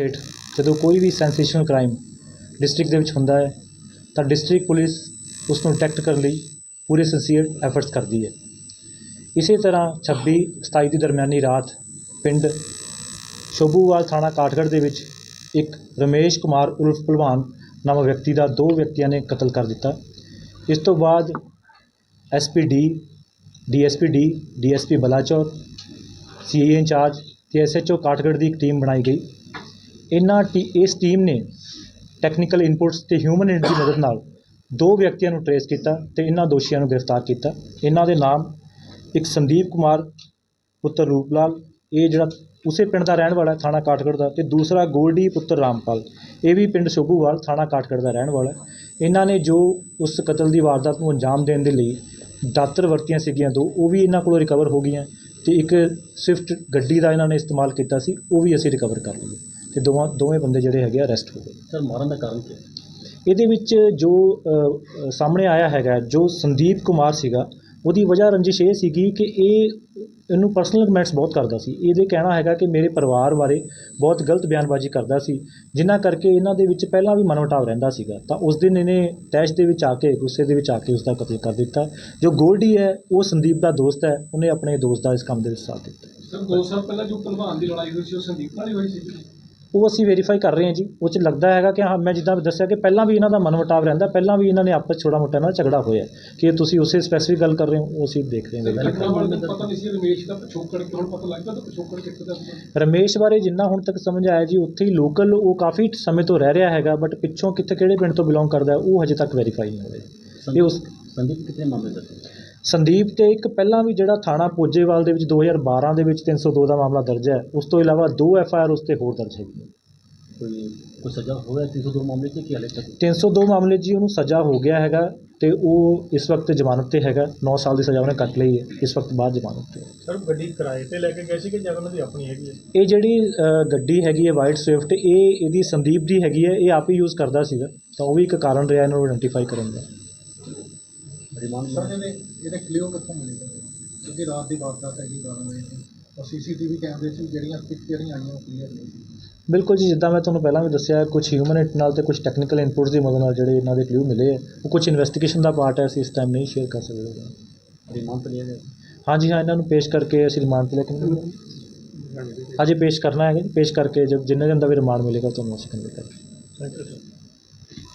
ਹੇਠ ਜਦੋਂ ਕੋਈ ਵੀ ਸੈਂਸੇਸ਼ਨਲ ਕ੍ਰਾਈਮ ਡਿਸਟ੍ਰਿਕਟ ਦੇ ਵਿੱਚ ਹੁੰਦਾ ਹੈ, ਤਾਂ ਡਿਸਟ੍ਰਿਕਟ ਪੁਲਿਸ ਉਸ ਨੂੰ ਡਿਟੈਕਟ ਕਰਨ ਲਈ ਪੂਰੇ ਸਿੰਸੀਅਰ ਐਫਰਟਸ ਕਰਦੀ ਹੈ। ਇਸੇ ਤਰ੍ਹਾਂ 26 27 ਦੀ ਦਰਮਿਆਨੀ ਰਾਤ ਪਿੰਡ ਸ਼ੋਭੂਵਾਲ ਥਾਣਾ ਕਾਠਗੜ੍ਹ ਦੇ ਵਿੱਚ ਇੱਕ ਰਮੇਸ਼ ਕੁਮਾਰ ਉਰਫ ਭਲਵਾਨ ਨਾਮਕ ਵਿਅਕਤੀ ਦਾ ਦੋ ਵਿਅਕਤੀਆਂ ਨੇ ਕਤਲ ਕਰ ਦਿੱਤਾ। ਇਸ ਤੋਂ ਬਾਅਦ SPD DSPD DSP Balachaur CA incharge ਤੇ ਐਸਐਚਓ ਕਾਠਗੜ੍ਹ ਦੀ ਇੱਕ ਟੀਮ ਬਣਾਈ ਗਈ। ਇਹਨਾਂ ਟੀ, ਇਸ ਟੀਮ ਨੇ ਟੈਕਨੀਕਲ ਇਨਪੁਟਸ ਤੇ ਹਿਊਮਨ ਇੰਟ ਦੀ ਮਦਦ ਨਾਲ ਦੋ ਵਿਅਕਤੀਆਂ ਨੂੰ ਟਰੇਸ ਕੀਤਾ ਤੇ ਇਹਨਾਂ ਦੋਸ਼ੀਆਂ ਨੂੰ ਗ੍ਰਿਫਤਾਰ ਕੀਤਾ। ਇਹਨਾਂ ਦੇ ਨਾਮ ਇੱਕ ਸੰਦੀਪ ਕੁਮਾਰ, ਪੁੱਤਰ ਰੂਪ ਲਾਲ ਇਹ ਜਿਹੜਾ ਉਸੇ ਪਿੰਡ ਦਾ ਰਹਿਣ ਵਾਲਾ ਥਾਣਾ ਕਾਠਗੜ੍ਹ ਦਾ, ਤੇ ਦੂਸਰਾ ਗੋਲਡੀ, ਪੁੱਤਰ ਰਾਮਪਾਲ। ਇਹ ਵੀ ਪਿੰਡ ਸ਼ੋਭੂਵਾਲ, ਥਾਣਾ ਕਾਠਗੜ੍ਹ ਦਾ ਰਹਿਣ ਵਾਲਾ ਇਹਨਾਂ ਨੇ ਜੋ ਉਸ ਕਤਲ ਦੀ ਵਾਰਦਾਤ ਨੂੰ ਅੰਜਾਮ ਦੇਣ ਦੇ ਲਈ ਦਾਤਰ ਵਰਤੀਆਂ ਸੀਗੀਆਂ ਦੋ, ਉਹ ਵੀ ਇਹਨਾਂ ਕੋਲੋਂ ਰਿਕਵਰ ਹੋ ਗਈਆਂ, ਤੇ ਇੱਕ ਸਵਿਫਟ ਗੱਡੀ ਦਾ ਇਹਨਾਂ ਨੇ ਇਸਤੇਮਾਲ ਕੀਤਾ ਸੀ, ਉਹ ਵੀ ਅਸੀਂ ਰਿਕਵਰ ਕਰ ਲਈ ਤੇ ਦੋਵਾਂ ਦੋਵੇਂ ਬੰਦੇ ਜਿਹੜੇ ਹੈਗੇ ਅਰੈਸਟ ਹੋ ਗਏ। ਸਰ ਮਾਰਨ ਦਾ ਕਾਰਨ ਕੀ ਹੈ? ਇਹਦੇ ਵਿੱਚ ਜੋ ਸਾਹਮਣੇ ਆਇਆ ਹੈਗਾ ਜੋ ਸੰਦੀਪ ਕੁਮਾਰ ਸੀਗਾ ਉਹਦੀ ਵਜ੍ਹਾ ਰੰਜਿਸ਼ ਇਹ ਸੀਗੀ ਕਿ ਇਹ ਇਹਨੂੰ ਪਰਸਨਲ ਕਮੈਂਟਸ ਬਹੁਤ ਕਰਦਾ ਸੀ। ਇਹਦੇ ਕਹਿਣਾ ਹੈਗਾ ਕਿ ਮੇਰੇ ਪਰਿਵਾਰ ਬਾਰੇ ਬਹੁਤ ਗਲਤ ਬਿਆਨਬਾਜ਼ੀ ਕਰਦਾ ਸੀ ਜਿਨ੍ਹਾਂ ਕਰਕੇ ਇਹਨਾਂ ਦੇ ਵਿੱਚ ਪਹਿਲਾਂ ਵੀ ਮਨਮਟਾਵ ਰਹਿੰਦਾ ਸੀਗਾ। ਤਾਂ ਉਸ ਦਿਨ ਇਹਨੇ ਤੈਸ਼ ਦੇ ਵਿੱਚ ਆ ਕੇ ਗੁੱਸੇ ਦੇ ਵਿੱਚ ਆ ਕੇ ਉਸ ਦਾ ਕਤਲ ਕਰ ਦਿੱਤਾ। ਜੋ ਗੋਲਡੀ ਹੈ ਉਹ ਸੰਦੀਪ ਦਾ ਦੋਸਤ ਹੈ ਉਹਨੇ ਆਪਣੇ ਦੋਸਤ ਦਾ ਇਸ ਕੰਮ ਦੇ ਵਿੱਚ ਸਾਥ ਦਿੱਤਾ। ਸਰ ਦੋ ਸਾਲ ਪਹਿਲਾਂ ਜੋ ਭਲਵਾਨ ਦੀ ਲੜਾਈ ਹੋਈ ਸੀ ਉਹ ਸੰਦੀਪ ਨਾਲ ਹੀ ਹੋਈ ਸੀ? ਉਹ ਅਸੀਂ ਵੈਰੀਫਾਈ ਕਰ ਰਹੇ ਹਾਂ ਜੀ। ਉਹ 'ਚ ਲੱਗਦਾ ਹੈਗਾ ਕਿ ਹਾਂ ਮੈਂ ਜਿੱਦਾਂ ਦੱਸਿਆ ਕਿ ਪਹਿਲਾਂ ਵੀ ਇਹਨਾਂ ਦਾ ਮਨਮਟਾਵ ਰਹਿੰਦਾ ਪਹਿਲਾਂ ਵੀ ਇਹਨਾਂ ਨੇ ਆਪਸ 'ਚ ਛੋਟਾ ਮੋਟਾ ਨਾਲ ਝਗੜਾ ਹੋਇਆ। ਕਿ ਤੁਸੀਂ ਉਸੇ ਸਪੈਸੀਫਿਕ ਗੱਲ ਕਰ ਰਹੇ ਹੋ ਉਹ ਅਸੀਂ ਦੇਖ ਰਹੇ ਹਾਂ। ਰਮੇਸ਼ ਦਾ ਪਿਛੋਕੜ ਕਿ ਹੁਣ ਪਤਾ ਲੱਗਦਾ ਤਾਂ ਪਿਛੋਕੜ ਕਿੱਥੇ ਦਾ ਸੀ। ਰਮੇਸ਼ ਬਾਰੇ ਜਿੰਨਾ ਹੁਣ ਤੱਕ ਸਮਝ ਆਇਆ ਜੀ ਉੱਥੇ ਹੀ ਲੋਕਲ ਉਹ ਕਾਫੀ ਸਮੇਂ ਤੋਂ ਰਹਿ ਰਿਹਾ ਹੈਗਾ ਬਟ ਪਿੱਛੋਂ ਕਿੱਥੇ ਕਿਹੜੇ ਪਿੰਡ ਤੋਂ ਬਿਲੋਂਗ ਕਰਦਾ ਹੈ, ਉਹ ਹਜੇ ਤੱਕ ਵੈਰੀਫਾਈ ਨਹੀਂ ਹੋਇਆ। ਇਹ ਉਸ ਸੰਦੀਪ ਕਿਤਨੇ ਮਾਮਲੇ ਹੈ ਸੰਦੀਪ ਤੇ ਇੱਕ ਪਹਿਲਾਂ ਵੀ ਜਿਹੜਾ ਥਾਣਾ ਪੋਜੇਵਾਲ ਦੇ ਵਿੱਚ 2012 ਦੇ ਵਿੱਚ 302 ਦਾ ਮਾਮਲਾ ਦਰਜ ਹੈ ਉਸ ਤੋਂ ਇਲਾਵਾ ਦੋ ਐਫ ਆਈ ਆਰ ਉਸ ਤੇ ਹੋਰ ਦਰਜ ਹੈਗੀਆਂ ਕੋਈ ਕੋਈ ਸਜ਼ਾ ਹੋਇਆ 302 ਮਾਮਲੇ 'ਚ ਕੀ ਹਾਲੇ ਤੱਕ? 302 ਮਾਮਲੇ ਜੀ ਉਹਨੂੰ ਸਜ਼ਾ ਹੋ ਗਿਆ ਹੈਗਾ ਤੇ ਉਹ ਇਸ ਵਕਤ ਜ਼ਮਾਨਤ ਤੇ ਹੈਗਾ 9 ਸਾਲ ਦੀ ਸਜ਼ਾ ਉਹਨੇ ਕੱਟ ਲਈ ਹੈ ਇਸ ਵਕਤ ਬਾਅਦ ਜ਼ਮਾਨਤ ਤੇ। ਹੈ। ਸਰ ਗੱਡੀ ਕਿਰਾਏ ਤੇ ਲੈ ਕੇ ਗਏ ਸੀ ਕਿ ਜਾਂ ਉਹਨਾਂ ਦੀ ਆਪਣੀ ਹੈਗੀ ਹੈ? ਇਹ ਜਿਹੜੀ ਅ, ਗੱਡੀ ਹੈਗੀ ਹੈ ਵਾਈਟ ਸਵਿਫਟ ਇਹ ਇਹਦੀ ਸੰਦੀਪ ਦੀ ਹੈਗੀ ਹੈ ਇਹ ਆਪ ਹੀ ਯੂਜ਼ ਕਰਦਾ ਸੀਗਾ ਤਾਂ ਉਹ ਵੀ ਇੱਕ ਕਾਰਨ ਰਿਹਾ ਇਹਨੂੰ ਆਇਡੈਂਟੀਫਾਈ ਕਰਨ ਦਾ। ਰਿਮਾਂਡ ਸਰ ਇਹਦੇ ਇਹਦੇ ਕਲਿਓ ਕਿੱਥੋਂ ਮਿਲੇਗਾ ਕਿਉਂਕਿ ਰਾਤ ਦੀ ਵਾਰਦਾਤ ਹੈਗੀ 12 ਵਜੇ ਦੀ। ਔਰ ਸੀਸੀਟੀਵੀ ਕੈਮਰੇ 'ਚ ਵੀ ਜਿਹੜੀਆਂ ਪਿਕ ਜਿਹੜੀਆਂ ਆਈਆਂ ਉਹ ਕਲੀਅਰ ਨਹੀਂ ਸੀ। ਬਿਲਕੁਲ ਜੀ ਜਿੱਦਾਂ ਮੈਂ ਤੁਹਾਨੂੰ ਪਹਿਲਾਂ ਵੀ ਦੱਸਿਆ ਕੁਝ ਹਿਊਮਨ ਇੰਟ ਨਾਲ ਤੇ ਕੁਝ ਟੈਕਨੀਕਲ ਇਨਪੁਟਸ ਦੀ ਮਦਦ ਨਾਲ ਜਿਹੜੇ ਇਹਨਾਂ ਦੇ ਕਲੂ ਮਿਲੇ ਹੈ ਉਹ ਕੁਝ ਇਨਵੈਸਟੀਗੇਸ਼ਨ ਦਾ ਪਾਰਟ ਹੈ ਅਸੀਂ ਇਸ ਟਾਈਮ ਨਹੀਂ ਸ਼ੇਅਰ ਕਰ ਸਕਦੇ। ਰਿਮਾਂਡ ਲਿਆ ਗਿਆ? ਹਾਂਜੀ ਹਾਂ ਇਹਨਾਂ ਨੂੰ ਪੇਸ਼ ਕਰਕੇ ਅਸੀਂ ਰਿਮਾਂਡ ਤੇ ਲੈ ਕੇ ਅਜੇ ਪੇਸ਼ ਕਰਨਾ ਜੀ ਪੇਸ਼ ਕਰਕੇ ਜਦ ਜਿੰਨੇ ਦਿਨ ਦਾ ਵੀ ਰਿਮਾਂਡ ਮਿਲੇਗਾ ਤੁਹਾਨੂੰ ਅਸੀਂ ਕਨਵੇ ਕਰਾਂਗੇ। Thank you sir